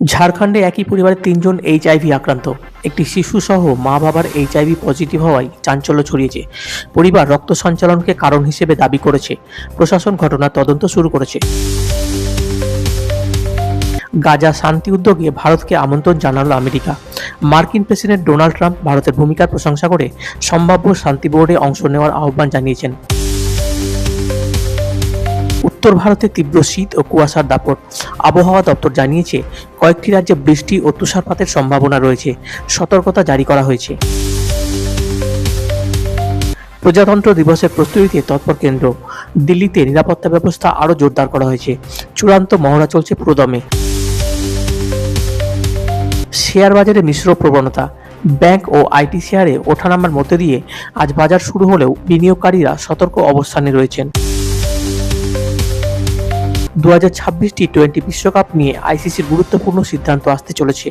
ঝাড়খণ্ডে একই পরিবারের তিনজন এইচআইভি আক্রান্ত। একটি শিশুসহ মা বাবার এইচআইভি পজিটিভ হওয়ায় চাঞ্চল্য ছড়িয়েছে। পরিবার রক্ত সঞ্চালনকে কারণ হিসেবে দাবি করেছে। প্রশাসন ঘটনার তদন্ত শুরু করেছে। গাজা শান্তি উদ্যোগে ভারতকে আমন্ত্রণ জানালো আমেরিকা। মার্কিন প্রেসিডেন্ট ডোনাল্ড ট্রাম্প ভারতের ভূমিকার প্রশংসা করে সম্ভাব্য শান্তি বোর্ডে অংশ নেওয়ার আহ্বান জানিয়েছেন। উত্তর ভারতে তীব্র শীত ও কুয়াশার দাপট। আবহাওয়া দপ্তর জানিয়েছে, কয়েকটি রাজ্যে বৃষ্টি ও তুষারপাতের সম্ভাবনা রয়েছে। সতর্কতা জারি করা হয়েছে। প্রজাতন্ত্র দিবসের প্রস্তুতিতে তৎপর কেন্দ্র। দিল্লিতে নিরাপত্তা ব্যবস্থা আরও জোরদার করা হয়েছে। চূড়ান্ত মহড়া চলছে পুরোদমে। শেয়ার বাজারে মিশ্র প্রবণতা। ব্যাংক ও আইটি শেয়ারে ওঠানামার মধ্যে দিয়ে আজ বাজার শুরু হলেও বিনিয়োগকারীরা সতর্ক অবস্থানে রয়েছেন। দু হাজার ছাব্বিশ টি টোয়েন্টি বিশ্বকাপ নিয়ে আইসিসির গুরুত্বপূর্ণ সিদ্ধান্ত আসতে চলেছে।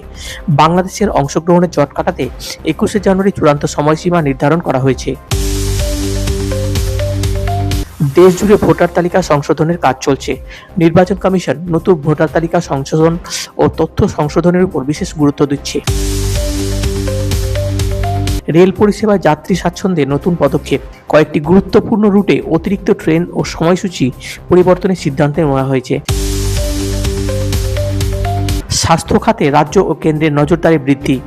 বাংলাদেশের অংশগ্রহণের জট কাটাতে একুশে জানুয়ারি চূড়ান্ত সময়সীমা নির্ধারণ করা হয়েছে। দেশ জুড়ে ভোটার তালিকা সংশোধনের কাজ চলছে। নির্বাচন কমিশন নতুন ভোটার তালিকা সংশোধন ও তথ্য সংশোধনের উপর বিশেষ গুরুত্ব দিচ্ছে। রেল পরিষেবা যাত্রী স্বাচ্ছন্দ্যে নতুন পদক্ষেপ। কয়েকটি গুরুত্বপূর্ণ রুটে অতিরিক্ত ট্রেন ও সময়সূচি পরিবর্তনের সিদ্ধান্ত নেওয়া হয়েছে। স্বাস্থ্য খাতে রাজ্য ও কেন্দ্রের নজরদারি বৃদ্ধি।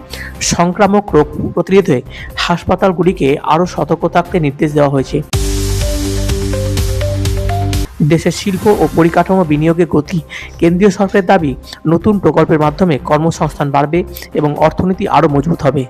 সংক্রামক রোগ প্রতিরোধে হাসপাতালগুলিকে আরও সতর্ক থাকতে নির্দেশ দেওয়া হয়েছে। দেশের শিল্প ও পরিকাঠামো বিনিয়োগে গতি কেন্দ্রীয় সরকারের দাবি, নতুন প্রকল্পের মাধ্যমে কর্মসংস্থান বাড়বে এবং অর্থনীতি আরও মজবুত হবে।